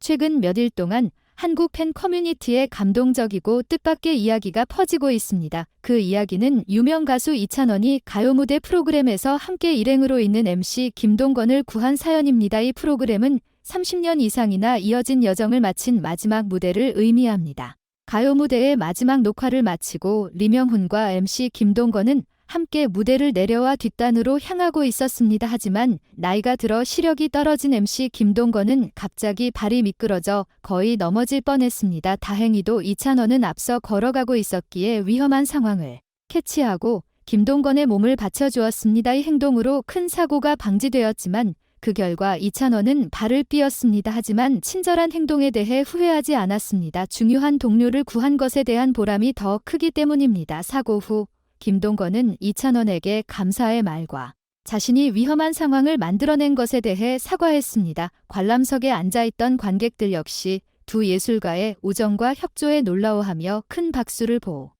최근 몇 일 동안 한국 팬 커뮤니티에 감동적이고 뜻밖의 이야기가 퍼지고 있습니다. 그 이야기는 유명 가수 이찬원이 가요 무대 프로그램에서 함께 일행으로 있는 MC 김동건을 구한 사연입니다. 이 프로그램은 30년 이상이나 이어진 여정을 마친 마지막 무대를 의미합니다. 가요 무대의 마지막 녹화를 마치고 리명훈과 MC 김동건은 함께 무대를 내려와 뒷단으로 향하고 있었습니다. 하지만 나이가 들어 시력이 떨어진 MC 김동건은 갑자기 발이 미끄러져 거의 넘어질 뻔했습니다. 다행히도 이찬원은 앞서 걸어가고 있었기에 위험한 상황을 캐치하고 김동건의 몸을 받쳐주었습니다. 이 행동으로 큰 사고가 방지되었지만 그 결과 이찬원은 발을 삐었습니다. 하지만 친절한 행동에 대해 후회하지 않았습니다. 중요한 동료를 구한 것에 대한 보람이 더 크기 때문입니다. 사고 후 김동건은 이찬원에게 감사의 말과 자신이 위험한 상황을 만들어낸 것에 대해 사과했습니다. 관람석에 앉아있던 관객들 역시 두 예술가의 우정과 협조에 놀라워하며 큰 박수를 보고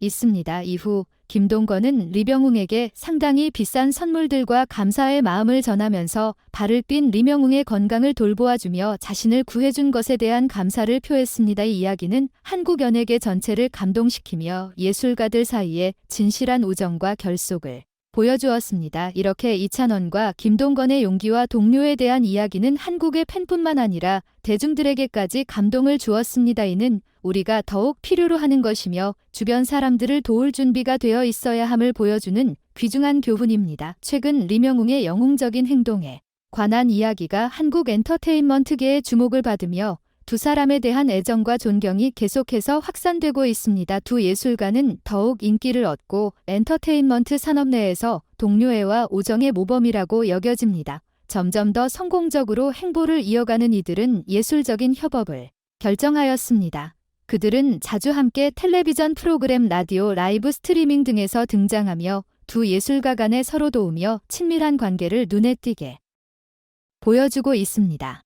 있습니다. 이후 김동건은 리병웅에게 상당히 비싼 선물들과 감사의 마음을 전하면서 발을 삔 리명웅의 건강을 돌보아주며 자신을 구해준 것에 대한 감사를 표했습니다. 이 이야기는 한국 연예계 전체를 감동시키며 예술가들 사이에 진실한 우정과 결속을 보여주었습니다. 이렇게 이찬원과 김동건의 용기와 동료에 대한 이야기는 한국의 팬뿐만 아니라 대중들에게까지 감동을 주었습니다. 이는 우리가 더욱 필요로 하는 것이며 주변 사람들을 도울 준비가 되어 있어야 함을 보여주는 귀중한 교훈입니다. 최근 리명웅의 영웅적인 행동에 관한 이야기가 한국 엔터테인먼트계의 주목을 받으며 두 사람에 대한 애정과 존경이 계속해서 확산되고 있습니다. 두 예술가는 더욱 인기를 얻고 엔터테인먼트 산업 내에서 동료애와 우정의 모범이라고 여겨집니다. 점점 더 성공적으로 행보를 이어가는 이들은 예술적인 협업을 결정하였습니다. 그들은 자주 함께 텔레비전 프로그램 라디오 라이브 스트리밍 등에서 등장하며 두 예술가 간에 서로 도우며 친밀한 관계를 눈에 띄게 보여주고 있습니다.